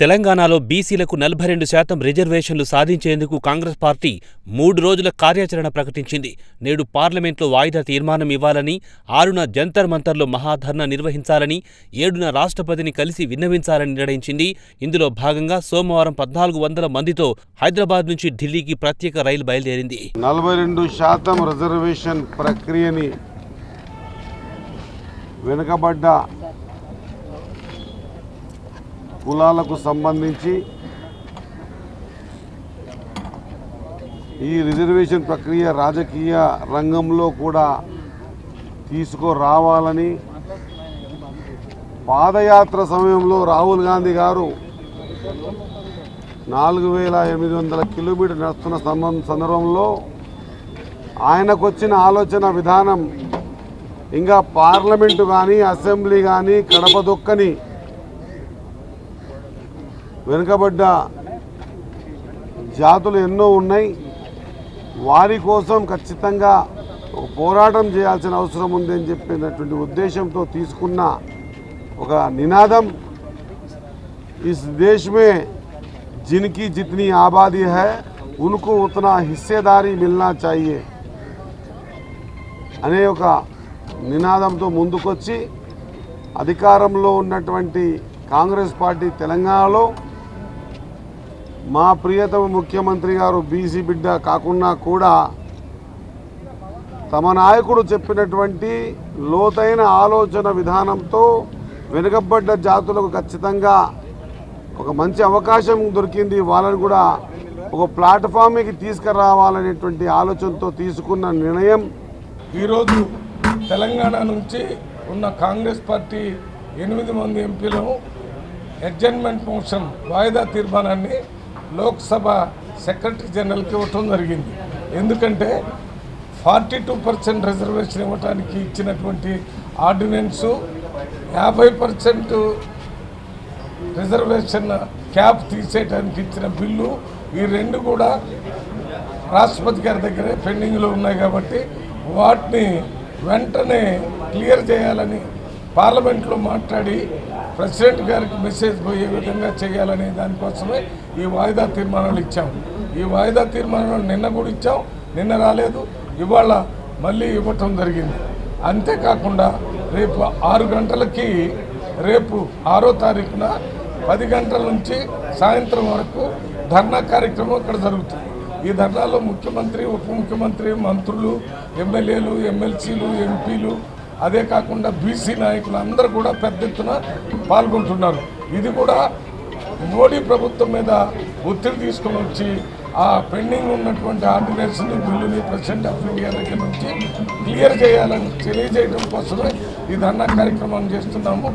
తెలంగాణలో బీసీలకు నలభై రెండు శాతం రిజర్వేషన్లు సాధించేందుకు కాంగ్రెస్ పార్టీ మూడు రోజుల కార్యాచరణ ప్రకటించింది. నేడు పార్లమెంట్లో వాయిదా తీర్మానం ఇవ్వాలని, ఆరున జంతర్ మంతర్లో మహాధర్నా నిర్వహించాలని, ఏడున రాష్ట్రపతిని కలిసి విన్నవించాలని నిర్ణయించింది. ఇందులో భాగంగా సోమవారం పద్నాలుగు వందల మందితో హైదరాబాద్ నుంచి ఢిల్లీకి ప్రత్యేక రైలు బయలుదేరింది. నలభై రెండు శాతం రిజర్వేషన్ ప్రక్రియని వెనుకబడ్డ కులాలకు సంబంధించి ఈ రిజర్వేషన్ ప్రక్రియ రాజకీయ రంగంలో కూడా తీసుకురావాలని పాదయాత్ర సమయంలో రాహుల్ గాంధీ గారు నాలుగు వేల ఎనిమిది వందల కిలోమీటర్ నడుస్తున్న సందర్భంలో ఆయనకు వచ్చిన ఆలోచన విధానం ఇంకా పార్లమెంటు కానీ అసెంబ్లీ కానీ కడప దొక్కని వెనుకబడ్డ జాతులు ఎన్నో ఉన్నాయి. వారి కోసం ఖచ్చితంగా పోరాటం చేయాల్సిన అవసరం ఉందని చెప్పినటువంటి ఉద్దేశంతో తీసుకున్న ఒక నినాదం. ఈ దేశమే జిన్కి జితని హై ఉనుకు ఉత్తన హిస్సేదారి మిల్నా చాయే అనే ఒక నినాదంతో ముందుకొచ్చి అధికారంలో ఉన్నటువంటి కాంగ్రెస్ పార్టీ తెలంగాణలో మా ప్రియతమ ముఖ్యమంత్రి గారు బీసీ బిడ్డ కాకుండా కూడా తమ నాయకుడు చెప్పినటువంటి లోతైన ఆలోచన విధానంతో వెనుకబడ్డ జాతులకు ఖచ్చితంగా ఒక మంచి అవకాశం దొరికింది. వాళ్ళని కూడా ఒక ప్లాట్ఫామ్కి తీసుకురావాలనేటువంటి ఆలోచనతో తీసుకున్న నిర్ణయం ఈరోజు తెలంగాణ నుంచి ఉన్న కాంగ్రెస్ పార్టీ ఎనిమిది మంది ఎంపీలు అడ్జర్న్మెంట్ మోషన్ వాయిదా తీర్మానాన్ని లోక్సభ సెక్రటరీ జనరల్కి ఇవ్వటం జరిగింది. ఎందుకంటే ఫార్టీ టూ పర్సెంట్ రిజర్వేషన్ ఇవ్వడానికి ఇచ్చినటువంటి ఆర్డినెన్సు యాభై పర్సెంట్ రిజర్వేషన్ క్యాప్ తీసేయడానికి ఇచ్చిన బిల్లు ఈ రెండు కూడా రాష్ట్రపతి గారి దగ్గరే పెండింగ్లో ఉన్నాయి కాబట్టి వాటిని వెంటనే క్లియర్ చేయాలని పార్లమెంట్లో మాట్లాడి ప్రెసిడెంట్ గారికి మెసేజ్ పోయే విధంగా చేయాలనే దానికోసమే ఈ వాయిదా తీర్మానాలు ఇచ్చాం ఈ వాయిదా తీర్మానాలు నిన్న కూడా ఇచ్చాం నిన్న రాలేదు ఇవాళ మళ్ళీ ఇవ్వటం జరిగింది. అంతేకాకుండా రేపు ఆరు గంటలకి రేపు ఆరో తారీఖున పది గంటల నుంచి సాయంత్రం వరకు ధర్నా కార్యక్రమం ఇక్కడ జరుగుతుంది. ఈ ధర్నాలో ముఖ్యమంత్రి ఉప ముఖ్యమంత్రి మంత్రులు ఎమ్మెల్యేలు ఎమ్మెల్సీలు ఎంపీలు అదే కాకుండా బీసీ నాయకులు అందరూ కూడా పెద్ద ఎత్తున పాల్గొంటున్నారు. ఇది కూడా మోడీ ప్రభుత్వం మీద ఒత్తిడి తీసుకొని వచ్చి ఆ పెండింగ్ ఉన్నటువంటి ఆర్డినెన్స్ని బిల్లుని ప్రెసిడెంట్ ఆఫ్ ఇండియా దగ్గర నుంచి క్లియర్ చేయాలని తెలియజేయడం కోసమే ఈ ధర్నా కార్యక్రమం చేస్తున్నాము.